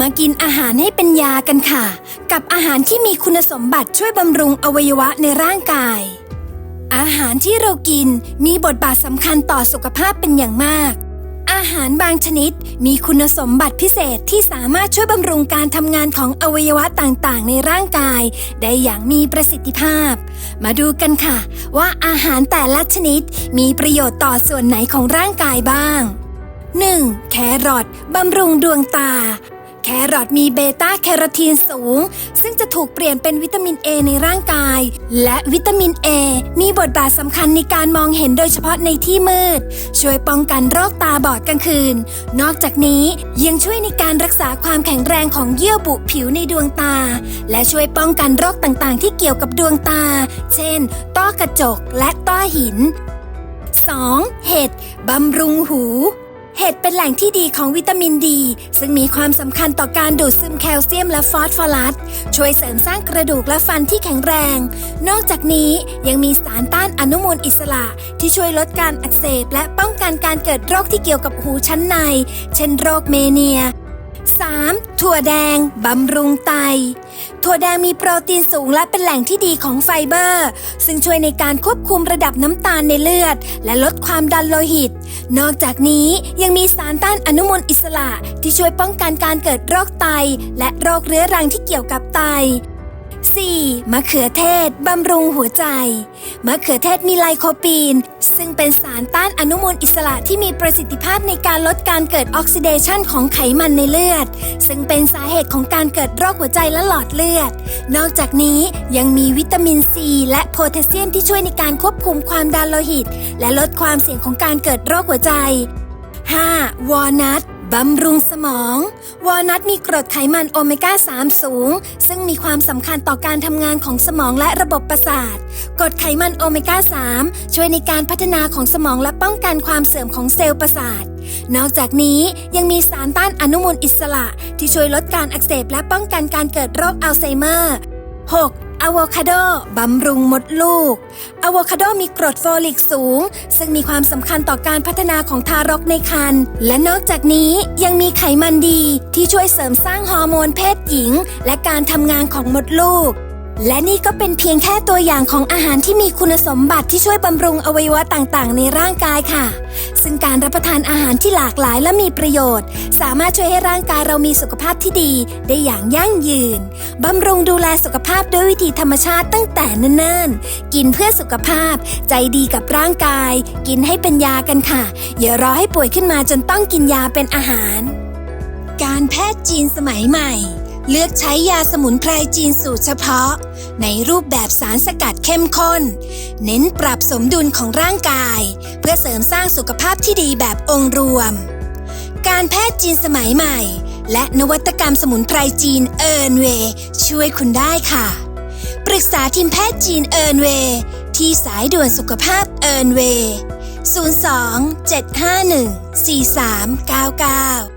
มากินอาหารให้เป็นยากันค่ะ กับอาหารที่มีคุณสมบัติช่วยบำรุงอวัยวะในร่างกาย อาหารที่เรากินมีบทบาทสำคัญต่อสุขภาพเป็นอย่างมาก อาหารบางชนิดมีคุณสมบัติพิเศษที่สามารถช่วยบำรุงการทำงานของอวัยวะต่างๆ ในร่างกาย ได้อย่างมีประสิทธิภาพ มาดูกันค่ะ ว่าอาหารแต่ละชนิดมีประโยชน์ต่อส่วนไหนของร่างกายบ้าง 1. แครอทบำรุงดวงตา แครอทมีเบต้าแคโรทีนสูง ซึ่งจะถูกเปลี่ยนเป็นวิตามิน A ในร่างกาย และวิตามิน A มีบทบาทสำคัญในการมองเห็นโดยเฉพาะในที่มืด ช่วยป้องกันโรคตาบอดกลางคืน นอกจากนี้ยังช่วยในการรักษาความแข็งแรงของเยื่อบุผิวในดวงตา และช่วยป้องกันโรคต่างๆ ที่เกี่ยวกับดวงตา เช่น ต้อกระจกและต้อหิน 2. เห็ดบำรุงหู เห็ดเป็นแหล่งที่ดีของวิตามินดี ซึ่งมีความสำคัญต่อการดูดซึมแคลเซียมและฟอสฟอรัส ช่วยเสริมสร้างกระดูกและฟันที่แข็งแรง นอกจากนี้ยังมีสารต้านอนุมูลอิสระ ที่ช่วยลดการอักเสบ และป้องกันการเกิดโรคที่เกี่ยวกับหูชั้นใน เช่นโรคเมเนีย 3. ถั่วแดงบำรุงไต ถั่วแดงมีโปรตีนสูงและเป็นแหล่งที่ดีของไฟเบอร์ ซึ่งช่วยในการควบคุมระดับน้ำตาลในเลือด และลดความดันโลหิต นอกจากนี้ยังมีสารต้านอนุมูลอิสระที่ช่วยป้องกันการเกิดโรคไต และโรคเรื้อรังที่เกี่ยวกับไต 4. มะเขือเทศ บำรุงหัวใจ มะเขือเทศมีไลโคปีน ซึ่งเป็นสารต้านอนุมูลอิสระที่มีประสิทธิภาพในการลดการเกิดออกซิเดชันของไขมันในเลือด ซึ่งเป็นสาเหตุของการเกิดโรคหัวใจและหลอดเลือด นอกจากนี้ยังมีวิตามินซีและโพแทสเซียมที่ช่วยในการควบคุมความดันโลหิต และลดความเสี่ยงของการเกิดโรคหัวใจ 5. วอลนัทบำรุงสมอง วอลนัทมีกรดไขมันโอเมก้า 3 สูง ซึ่งมีความสำคัญต่อการทำงานของสมองและระบบประสาทกรดไขมันโอเมก้า 3 ช่วยในการพัฒนาของสมองและป้องกันความเสื่อมของเซลล์ประสาท นอกจากนี้ยังมีสารต้านอนุมูลอิสระ ที่ช่วยลดการอักเสบและป้องกันการเกิดโรคอัลไซเมอร์ 6. อะโวคาโดบำรุงมดลูกอะโวคาโดมีกรดโฟลิกสูง ซึ่งมีความสำคัญต่อการพัฒนาของทารกในครรภ์และนอกจากนี้ยังมีไขมันดีที่ช่วยเสริมสร้างฮอร์โมนเพศหญิง และการทำงานของมดลูก และนี่ก็เป็นเพียงแค่ตัวอย่างของอาหารที่มีคุณสมบัติที่ช่วยบำรุงอวัยวะต่างๆ ในร่างกายค่ะ ซึ่งการรับประทานอาหารที่หลากหลายและมีประโยชน์ สามารถช่วยให้ร่างกายเรามีสุขภาพที่ดีได้อย่างยั่งยืน บำรุงดูแลสุขภาพด้วยวิธีธรรมชาติตั้งแต่เนิ่นๆ กินเพื่อสุขภาพ ใจดีกับร่างกาย กินให้เป็นยากันค่ะ อย่ารอให้ป่วยขึ้นมาจนต้องกินยาเป็นอาหาร การแพทย์จีนสมัยใหม่ เลือกใช้ยาสมุนไพรจีนสูตรเฉพาะ ในรูปแบบสารสกัดเข้มข้น เน้นปรับสมดุลของร่างกาย เพื่อเสริมสร้างสุขภาพที่ดีแบบองค์รวม การแพทย์จีนสมัยใหม่ และนวัตกรรมสมุนไพรจีนเอิร์นเวช่วยคุณได้ค่ะ ปรึกษาทีมแพทย์จีนเอิร์นเวที่สายด่วนสุขภาพเอิร์นเวย์02 751 4399